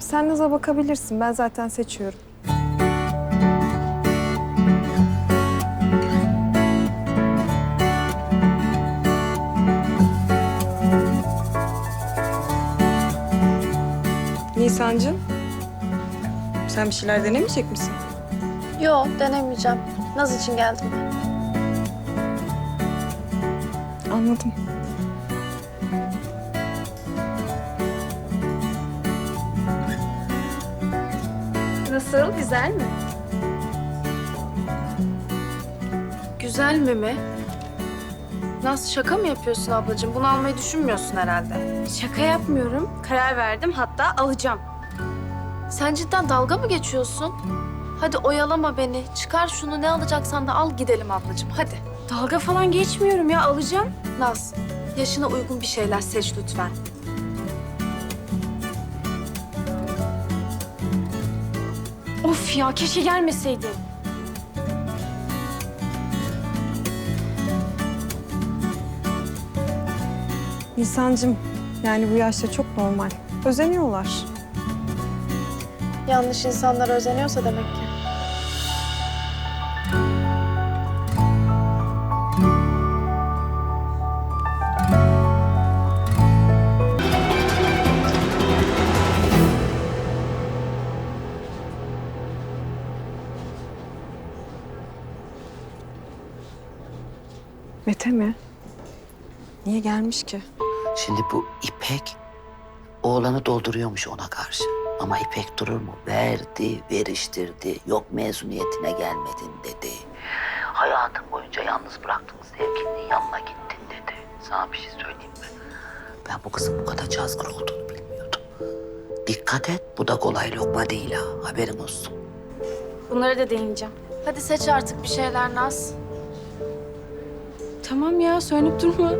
Sen Naz'a bakabilirsin. Ben zaten seçiyorum. Nisancığım, sen bir şeyler denemeyecek misin? Yo denemeyeceğim. Naz için geldim. Anladım. Nasıl? Güzel mi? Güzel mi mi? Naz şaka mı yapıyorsun ablacığım? Bunu almayı düşünmüyorsun herhalde. Şaka yapmıyorum. Karar verdim hatta alacağım. Sen cidden dalga mı geçiyorsun? Hadi oyalama beni. Çıkar şunu ne alacaksan da al gidelim ablacığım. Hadi. Dalga falan geçmiyorum ya alacağım. Naz, yaşına uygun bir şeyler seç lütfen. Of ya keşke gelmeseydin. Nisancığım, yani bu yaşta çok normal. Özeniyorlar. Yanlış insanlara özeniyorsa demek ki. Mete mi? Niye gelmiş ki? Şimdi bu İpek oğlanı dolduruyormuş ona karşı. Ama İpek durur mu? Verdi, veriştirdi. Yok mezuniyetine gelmedin dedi. Hayatın boyunca yalnız bıraktığın sevgilinin yanına gittin dedi. Sana bir şey söyleyeyim mi? Ben bu kızın bu kadar cazgır olduğunu bilmiyordum. Dikkat et, bu da kolay lokma değil ha. Haberin olsun. Bunları da deneyeceğim. Hadi seç artık bir şeyler Naz. Tamam ya söylenip durma.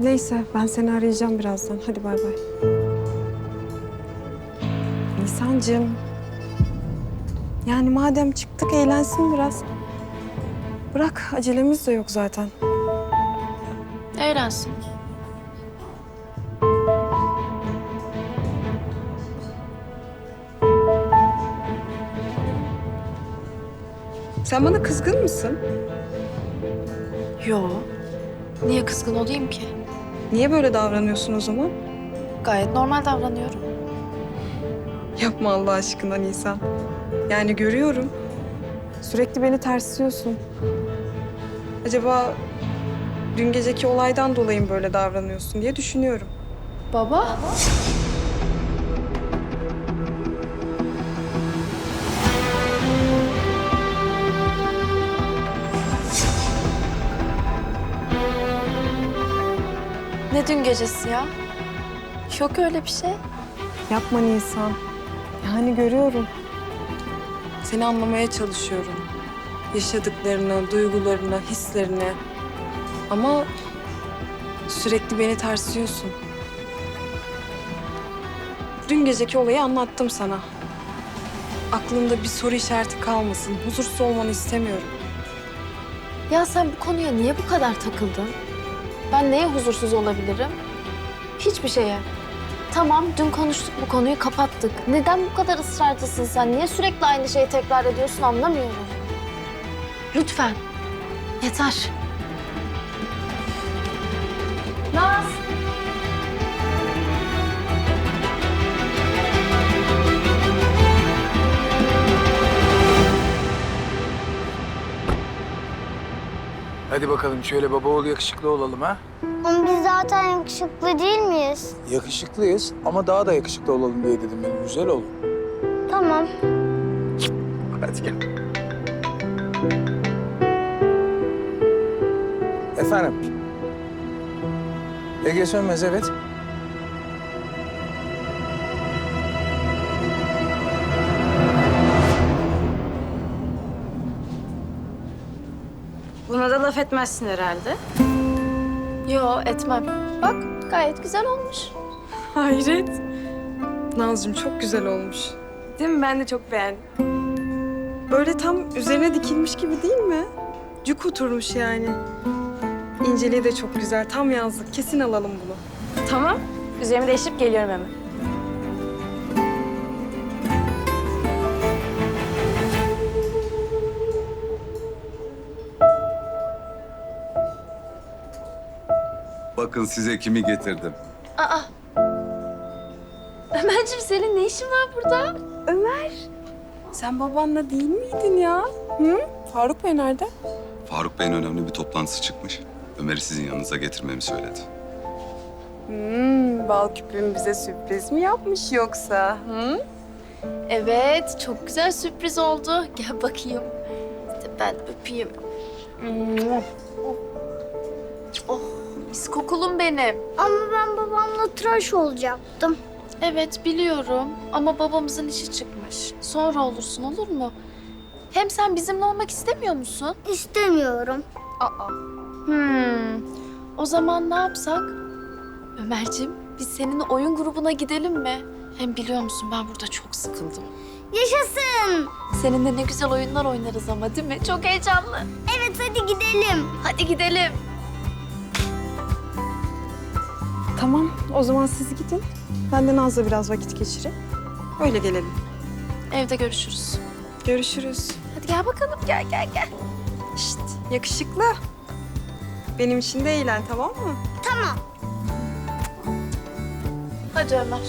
Neyse, ben seni arayacağım birazdan. Hadi bay bay. Nisancığım. Yani madem çıktık, eğlensin biraz. Bırak, acelemiz de yok zaten. Eğlensin. Sen bana kızgın mısın? Yo. Niye kızgın olayım ki? Niye böyle davranıyorsun o zaman? Gayet normal davranıyorum. Yapma Allah aşkına Nisan. Yani görüyorum. Sürekli beni tersliyorsun. Acaba dün geceki olaydan dolayı mı böyle davranıyorsun diye düşünüyorum. Baba? Ne dün gecesi ya? Yok öyle bir şey. Yapma Nisan. Yani görüyorum. Seni anlamaya çalışıyorum. Yaşadıklarını, duygularını, hislerini. Ama sürekli beni tersliyorsun. Dün geceki olayı anlattım sana. Aklında bir soru işareti kalmasın. Huzursuz olmanı istemiyorum. Ya sen bu konuya niye bu kadar takıldın? Ben neye huzursuz olabilirim? Hiçbir şeye. Tamam, dün konuştuk bu konuyu kapattık. Neden bu kadar ısrarcısın sen? Niye sürekli aynı şeyi tekrar ediyorsun anlamıyorum. Lütfen. Yeter. Hadi bakalım şöyle baba oğul yakışıklı olalım ha. Ama biz zaten yakışıklı değil miyiz? Yakışıklıyız ama daha da yakışıklı olalım diye dedim benim güzel oğlum. Tamam. Hadi gel. Efendim? Ege Sönmez evet. Buna da laf etmezsin herhalde. Yo etmem. Bak gayet güzel olmuş. Hayret. Nazcığım çok güzel olmuş. Değil mi? Ben de çok beğendim. Böyle tam üzerine dikilmiş gibi değil mi? Cuk oturmuş yani. İnceliği de çok güzel. Tam yazlık. Kesin alalım bunu. Tamam. Üzerimi değiştirip geliyorum hemen. Bakın size kimi getirdim. Aa. Ömerciğim senin ne işin var burada? Sen babanla değil miydin ya? Hı? Faruk Bey nerede? Faruk Bey'in önemli bir toplantısı çıkmış. Ömer'i sizin yanınıza getirmemi söyledi. Hmm, bal küpüm bize sürpriz mi yapmış yoksa? Hı? Evet, çok güzel sürpriz oldu. Gel bakayım. Ben öpeyim. Oh, mis kokulum benim. Ama ben babamla tıraş olacaktım. Evet biliyorum ama babamızın işi çıkmış. Sonra olursun olur mu? Hem sen bizimle olmak istemiyor musun? İstemiyorum. Aa. Hmm. O zaman ne yapsak? Ömerciğim biz seninle oyun grubuna gidelim mi? Hem biliyor musun ben burada çok sıkıldım. Yaşasın. Seninle ne güzel oyunlar oynarız ama değil mi? Çok heyecanlı. Evet hadi gidelim. Hadi gidelim. Tamam, o zaman siz gidin. Ben de Naz'la biraz vakit geçireyim. Öyle gelelim. Evde görüşürüz. Görüşürüz. Hadi gel bakalım gel gel gel. Şşt, yakışıklı. Benim için de eğlen, tamam mı? Tamam. Hadi Ömer.